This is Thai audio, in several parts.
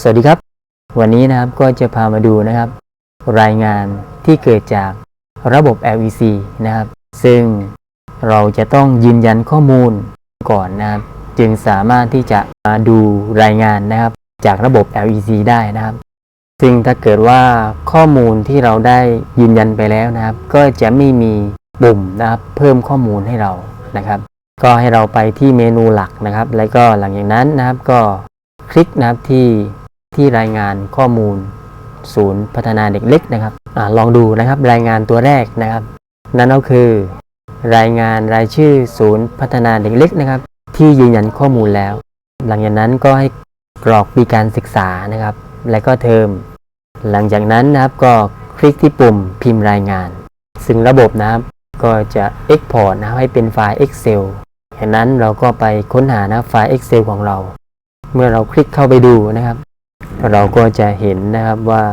สวัสดีครับ วันนี้นะครับก็จะพามาดูนะครับ รายงานที่เกิดจากระบบ LEC นะครับ ซึ่งเราจะต้องยืนยันข้อมูลก่อนนะครับ จึงสามารถที่จะมาดูรายงานนะครับ จากระบบ LEC ได้นะครับ ซึ่งถ้าเกิดว่าข้อมูลที่เราได้ยืนยันไปแล้วนะครับ ก็จะไม่มีปุ่มนะครับ เพิ่มข้อมูลให้เรานะครับ ก็ให้เราไปที่เมนูหลักนะครับ แล้วก็หลังจากนั้นนะครับก็คลิกนะครับที่ ที่รายงานข้อมูล ศูนย์พัฒนาเด็กเล็กนะครับอลองดูนะครับรายงานตัวแรกนะครับ นั่นก็คือ รายงานรายชื่อศูนย์พัฒนาเด็กเล็กนะครับ ที่ยืนยันข้อมูลแล้ว หลังจากนั้นก็ให้กรอกปีการศึกษานะครับ และก็เทอม หลังจากนั้นนะครับก็คลิกที่ปุ่มพิมพ์รายงาน ซึ่งระบบนะครับก็จะ Export นะครับให้เป็นไฟล์ Excel จากนั้นเราก็ไปค้นหานะไฟล์ Excel ของเรา เมื่อเราคลิกเข้าไปดูนะครับ เราก็จะเห็นนะครับว่า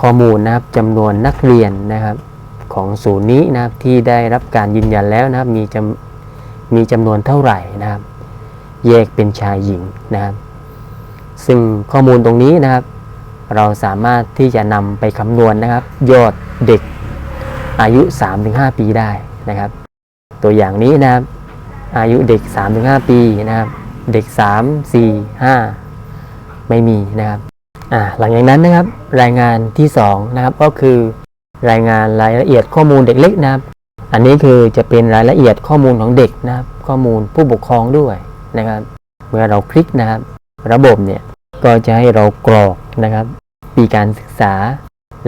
ข้อมูลนะครับจำนวนนักเรียนนะครับของศูนย์นี้นะครับที่ได้รับการยืนยันแล้วนะครับมีจำมีจำนวนเท่าไหร่นะครับ แยกเป็นชายหญิงนะครับ ซึ่งข้อมูลตรงนี้นะครับ เราสามารถที่จะนำไปคำนวณนะครับ ยอดเด็กอายุ 3-5 ปีได้นะครับ ตัวอย่างนี้นะครับอายุเด็ก 3-5 ปีนะครับ เด็ก 3 4 5 ไม่มีนะครับ หลังจากนั้นนะครับรายงานที่2นะครับก็คือ รายงานรายละเอียดข้อมูลเด็กเล็กนะครับ อันนี้คือจะเป็นรายละเอียดข้อมูลของเด็กนะครับ ข้อมูลผู้ปกครองด้วยนะครับ เมื่อเราคลิกนะครับ ระบบเนี่ยก็จะให้เรากรอกนะครับ ปีการศึกษา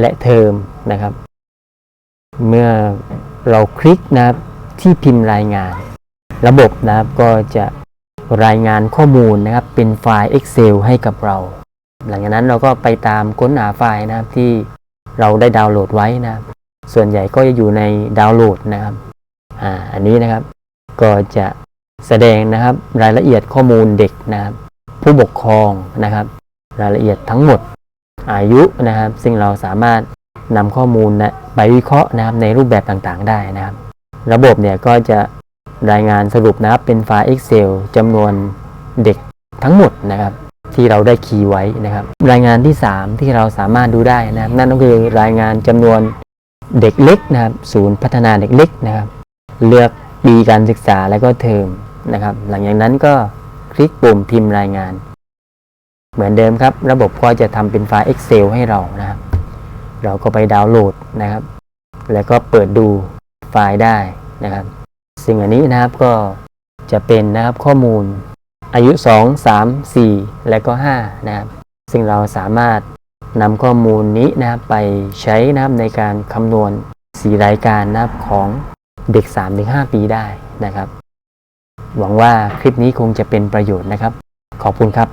และเทอมนะครับ เมื่อเราคลิกนะครับที่พิมพ์รายงาน ระบบนะครับก็จะรายงานข้อมูลนะครับเป็นไฟล์ Excel ให้กับเรา หลังจากนั้นเราก็ไปตามค้นหาไฟล์นะครับที่เราได้ดาวน์โหลดไว้นะครับส่วนใหญ่ก็จะอยู่ในดาวน์โหลดนะครับอ่าอันนี้นะครับก็จะแสดงนะครับรายละเอียดข้อมูลเด็กนะครับ ผู้ปกครองนะครับ รายละเอียดทั้งหมดอายุนะครับ ซึ่งเราสามารถนำข้อมูลนะไปวิเคราะห์นะครับในรูปแบบต่างๆ ได้นะครับ ระบบเนี่ยก็จะรายงานสรุปนะครับเป็นไฟล์ Excel จำนวนเด็กทั้งหมดนะครับ ที่เราได้คีย์ไว้นะครับ รายงานที่ 3 ที่เราสามารถดูได้นะครับ นั่นก็คือรายงานจำนวนเด็กเล็กนะครับ ศูนย์พัฒนาเด็กเล็กนะครับ เลือกปีการศึกษาแล้วก็เทอมนะครับ หลังจากนั้นก็คลิกปุ่มพิมพ์รายงาน เหมือนเดิมครับ ระบบก็จะทำเป็นไฟล์ Excel ให้เรานะครับ เราก็ไปดาวน์โหลดนะครับ แล้วก็เปิดดูไฟล์ได้นะครับ สิ่งอันนี้นะครับก็จะเป็นนะครับข้อมูล อายุ 2 3 4 และก็5นะครับซึ่งเราสามารถนำข้อมูลนี้นะครับไปใช้นะครับในการคำนวณสีรายการนะครับของเด็ก 3-5 ปีได้นะครับ หวังว่าคลิปนี้คงจะเป็นประโยชน์นะครับ ขอบคุณครับ